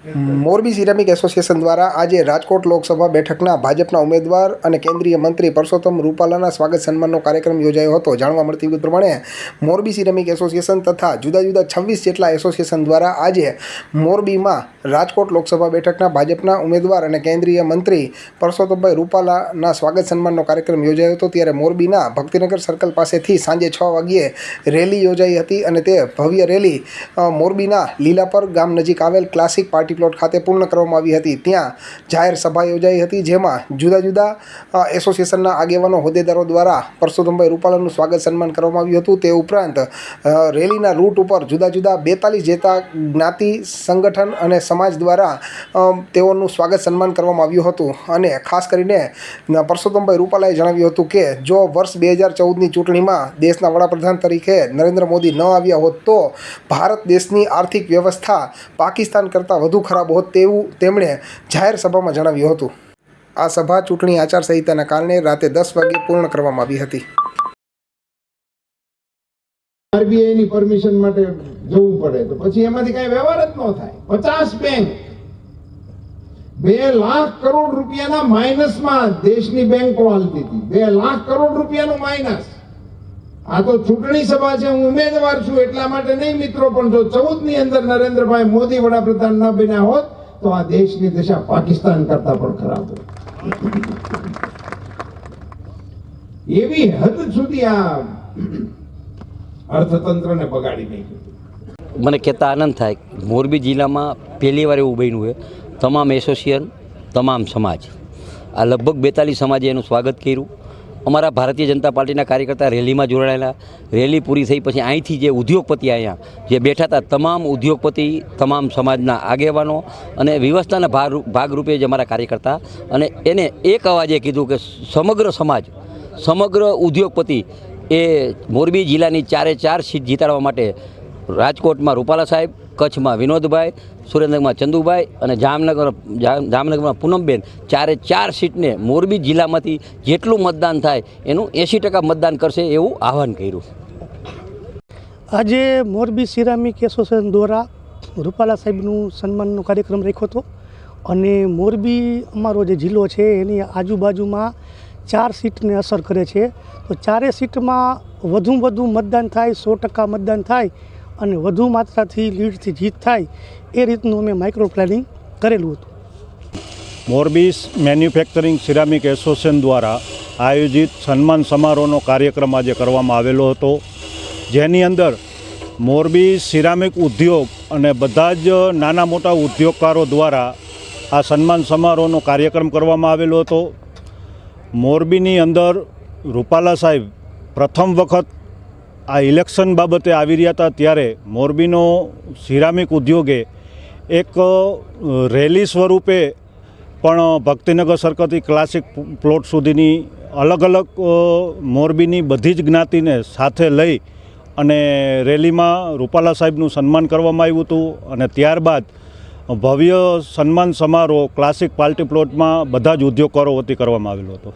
Morbi ceramic association દ્વારા આજે રાજકોટ લોકસભા બેઠકના ભાજપના ઉમેદવાર અને કેન્દ્રીય મંત્રી પરસોત્તમ રૂપાલાના સ્વાગત સન્માનનો કાર્યક્રમ યોજાયો હતો. જાણવા મળતી વિગત પ્રમાણે મોરબી સિરામિક એસોસિએશન તથા જુદા જુદા છવ્વીસ જેટલા એસોસિએશન દ્વારા આજે મોરબીમાં રાજકોટ લોકસભા બેઠકના ભાજપના ઉમેદવાર અને કેન્દ્રીય મંત્રી પરસોત્તમભાઈ રૂપાલાના સ્વાગત સન્માનનો કાર્યક્રમ યોજાયો હતો. ત્યારે મોરબીના ભક્તિનગર સર્કલ પાસેથી સાંજે છ વાગ્યે રેલી યોજાઈ હતી અને તે ભવ્ય રેલી મોરબીના લીલાપર ગામ નજીક આવેલ ક્લાસિક પાર્ટી પ્લોટ ખાતે પૂર્ણ કરવામાં આવી હતી. ત્યાં જાહેર સભા યોજાઈ હતી, જેમાં જુદા જુદા એસોસિએશનના આગેવાનો, હોદ્દેદારો દ્વારા પરસોત્તમભાઈ રૂપાલાનું સ્વાગત સન્માન કરવામાં આવ્યું હતું. તે ઉપરાંત રેલીના રૂટ ઉપર જુદા જુદા બેતાલીસ જેતા જ્ઞાતિ સંગઠન અને સમાજ દ્વારા તેઓનું સ્વાગત સન્માન કરવામાં આવ્યું હતું. અને ખાસ કરીને પરસોત્તમભાઈ રૂપાલાએ જણાવ્યું હતું કે, જો વર્ષ બે હજાર ચૌદની ચૂંટણીમાં દેશના વડાપ્રધાન તરીકે નરેન્દ્ર મોદી ન આવ્યા હોત, તો ભારત દેશની આર્થિક વ્યવસ્થા પાકિસ્તાન કરતાં વધુ ખરાબ હોત તેવું તેમણે જાહેર સભામાં જણાવ્યું હતું. આ સભા ચૂંટણી આચારસંહિતાના કારણે રાતે દસ વાગે પૂર્ણ કરવામાં આવી હતી. આરબીઆઈ ની પરમિશન માટે જવું પડે તો પછી એમાંથી કઈ વ્યવહાર જ ન થાય. પચાસ બેંક. બે લાખ કરોડ રૂપિયાના માઇનસમાં દેશની બેંકો હાલતી હતી. બે લાખ કરોડ રૂપિયાનું માઇનસ. આ તો ચૂંટણી સભા છે, હું ઉમેદવાર છું, એટલા માટે નહીં મિત્રો, પણ જો ચૌદની અંદર નરેન્દ્રભાઈ મોદી વડાપ્રધાન ન બન્યા હોત, તો આ દેશની દશા પાકિસ્તાન કરતા પણ ખરાબ હોત એવી હદ સુધી આ અર્થતંત્રને બગાડી નાખ્યું. મને કહેતા આનંદ થાય મોરબી જિલ્લામાં પહેલી વાર એવું બન્યું છે. તમામ એસોસિએશન, તમામ સમાજ. આ લગભગ બેતાલીસ સમાજે એનું સ્વાગત કર્યું. અમારા ભારતીય જનતા પાર્ટીના કાર્યકર્તા રેલીમાં જોડાયેલા. રેલી પૂરી થઈ પછી અહીંથી જે ઉદ્યોગપતિ અહીંયા જે બેઠા હતા તમામ ઉદ્યોગપતિ, તમામ સમાજના આગેવાનો અને વ્યવસ્થાના ભાગ ભાગરૂપે જ અમારા કાર્યકર્તા અને એને એક અવાજે કીધું કે સમગ્ર સમાજ, સમગ્ર ઉદ્યોગપતિ એ મોરબી જિલ્લાની ચારે ચાર સીટ જીતાડવા માટે રાજકોટમાં રૂપાલા સાહેબ કચ્છમાં વિનોદભાઈ, સુરેન્દ્રનગરમાં ચંદુભાઈ અને જામનગર જામનગરમાં પૂનમબેન. ચારે ચાર સીટને મોરબી જિલ્લામાંથી જેટલું મતદાન થાય એનું એંસી ટકા મતદાન કરશે એવું આહવાન કર્યું. આજે મોરબી સિરામિક એસોસિએશન દ્વારા રૂપાલા સાહેબનું સન્માનનો કાર્યક્રમ રાખ્યો હતો અને મોરબી અમારો જે જિલ્લો છે એની આજુબાજુમાં ચાર સીટને અસર કરે છે. તો ચારે સીટમાં વધુ વધુ મતદાન થાય, સો ટકા મતદાન થાય અને વધુ માત્રાથી લીડથી જીત થાય એ રીતનું અમે માઇક્રો પ્લાનિંગ કરેલું હતું. મોરબી મેન્યુફેક્ચરિંગ સિરામિક એસોસિએશન દ્વારા આયોજિત સન્માન સમારોહનો કાર્યક્રમ આજે કરવામાં આવેલો હતો, જેની અંદર મોરબી સિરામિક ઉદ્યોગ અને બધા જ નાના મોટા ઉદ્યોગકારો દ્વારા આ સન્માન સમારોહનો કાર્યક્રમ કરવામાં આવેલો હતો. મોરબીની અંદર રૂપાલા સાહેબ પ્રથમ વખત આ ઇલેક્શન બાબતે આવી રહ્યા હતા ત્યારે મોરબીનો સિરામિક ઉદ્યોગે એક રેલી સ્વરૂપે પણ ભક્તિનગર સર્કલથી ક્લાસિક પ્લોટ સુધીની અલગ અલગ મોરબીની બધી જ જ્ઞાતિને સાથે લઈ અને રેલીમાં રૂપાલા સાહેબનું સન્માન કરવામાં આવ્યું હતું અને ત્યારબાદ ભવ્ય સન્માન સમારોહ ક્લાસિક પાર્ટી પ્લોટમાં બધા જ ઉદ્યોગકારો વતી કરવામાં આવેલો હતો.